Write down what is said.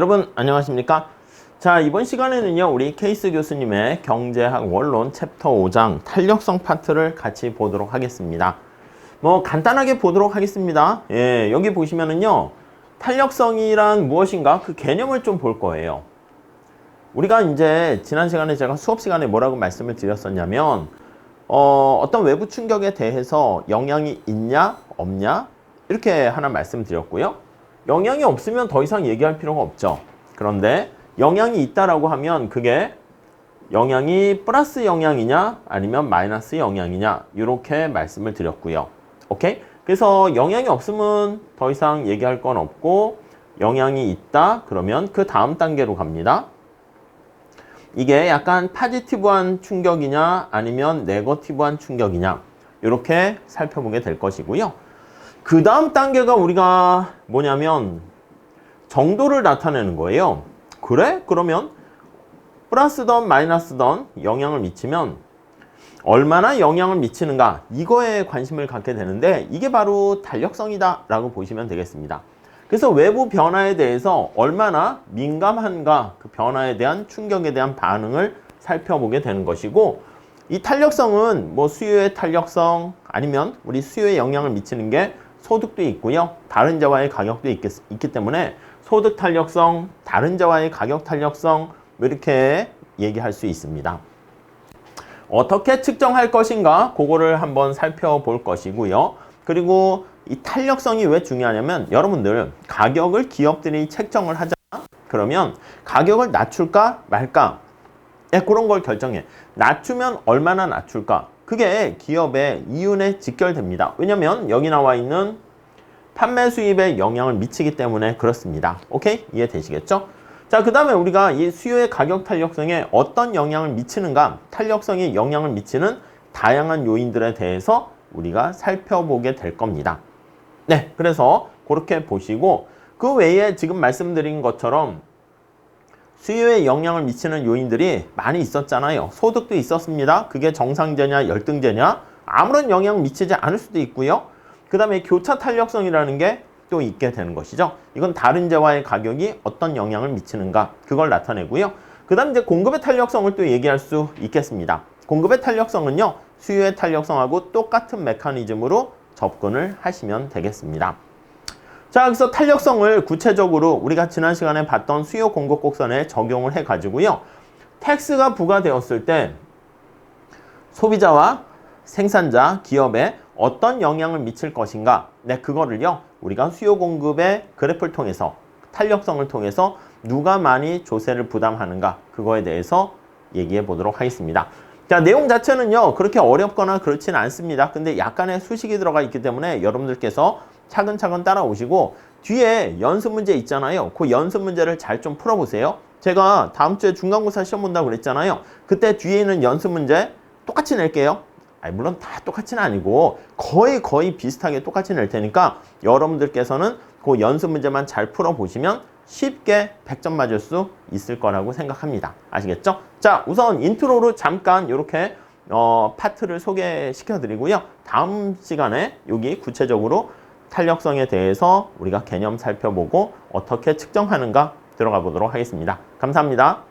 여러분 안녕하십니까? 자 이번 시간에는요 우리 케이스 교수님의 경제학 원론 챕터 5장 탄력성 파트를 같이 보도록 하겠습니다. 뭐 간단하게 보도록 하겠습니다. 예, 여기 보시면은요 탄력성이란 무엇인가 그 개념을 좀 볼 거예요. 우리가 이제 지난 시간에 제가 수업 시간에 뭐라고 말씀을 드렸었냐면 어, 어떤 외부 충격에 대해서 영향이 있냐 없냐 이렇게 하나 말씀드렸고요. 영향이 없으면 더 이상 얘기할 필요가 없죠. 그런데 영향이 있다라고 하면 그게 영향이 플러스 영향이냐 아니면 마이너스 영향이냐 이렇게 말씀을 드렸고요. 오케이? 그래서 영향이 없으면 더 이상 얘기할 건 없고 영향이 있다 그러면 그 다음 단계로 갑니다. 이게 약간 파지티브한 충격이냐 아니면 네거티브한 충격이냐 이렇게 살펴보게 될 것이고요. 그 다음 단계가 우리가 뭐냐면 정도를 나타내는 거예요. 그래? 그러면 플러스던 마이너스던 영향을 미치면 얼마나 영향을 미치는가 이거에 관심을 갖게 되는데 이게 바로 탄력성이다 라고 보시면 되겠습니다. 그래서 외부 변화에 대해서 얼마나 민감한가 그 변화에 대한 충격에 대한 반응을 살펴보게 되는 것이고 이 탄력성은 뭐 수요의 탄력성 아니면 우리 수요에 영향을 미치는 게 소득도 있고요. 다른 자와의 가격도 있겠, 있기 때문에 소득 탄력성, 다른 자와의 가격 탄력성 뭐 이렇게 얘기할 수 있습니다. 어떻게 측정할 것인가 그거를 한번 살펴볼 것이고요. 그리고 이 탄력성이 왜 중요하냐면 여러분들 가격을 기업들이 책정을 하잖아. 그러면 가격을 낮출까 말까? 예, 그런 걸 결정해. 낮추면 얼마나 낮출까? 그게 기업의 이윤에 직결됩니다. 왜냐면 여기 나와 있는 판매 수입에 영향을 미치기 때문에 그렇습니다. 오케이? 이해되시겠죠? 자, 그 다음에 우리가 이 수요의 가격 탄력성에 어떤 영향을 미치는가, 탄력성에 영향을 미치는 다양한 요인들에 대해서 우리가 살펴보게 될 겁니다. 네, 그래서 그렇게 보시고 그 외에 지금 말씀드린 것처럼 수요에 영향을 미치는 요인들이 많이 있었잖아요. 소득도 있었습니다. 그게 정상제냐 열등제냐 아무런 영향 미치지 않을 수도 있고요. 그 다음에 교차 탄력성이라는 게 또 있게 되는 것이죠. 이건 다른 재화의 가격이 어떤 영향을 미치는가 그걸 나타내고요. 그 다음 이제 공급의 탄력성을 또 얘기할 수 있겠습니다. 공급의 탄력성은요. 수요의 탄력성하고 똑같은 메커니즘으로 접근을 하시면 되겠습니다. 자, 그래서 탄력성을 구체적으로 우리가 지난 시간에 봤던 수요 공급 곡선에 적용을 해 가지고요. 텍스가 부과되었을 때 소비자와 생산자, 기업에 어떤 영향을 미칠 것인가? 네, 그거를요. 우리가 수요 공급의 그래프를 통해서 탄력성을 통해서 누가 많이 조세를 부담하는가? 그거에 대해서 얘기해 보도록 하겠습니다. 자, 내용 자체는요. 그렇게 어렵거나 그렇지는 않습니다. 근데 약간의 수식이 들어가 있기 때문에 여러분들께서 차근차근 따라오시고 뒤에 연습 문제 있잖아요. 그 연습 문제를 잘 좀 풀어보세요. 제가 다음 주에 중간고사 시험 본다고 그랬잖아요. 그때 뒤에 있는 연습 문제 똑같이 낼게요. 아니, 물론 다 똑같이는 아니고 거의 거의 비슷하게 똑같이 낼 테니까 여러분들께서는 그 연습 문제만 잘 풀어보시면 쉽게 100점 맞을 수 있을 거라고 생각합니다. 아시겠죠? 자, 우선 인트로로 잠깐 이렇게 어, 파트를 소개시켜 드리고요. 다음 시간에 여기 구체적으로 탄력성에 대해서 우리가 개념 살펴보고 어떻게 측정하는가 들어가 보도록 하겠습니다. 감사합니다.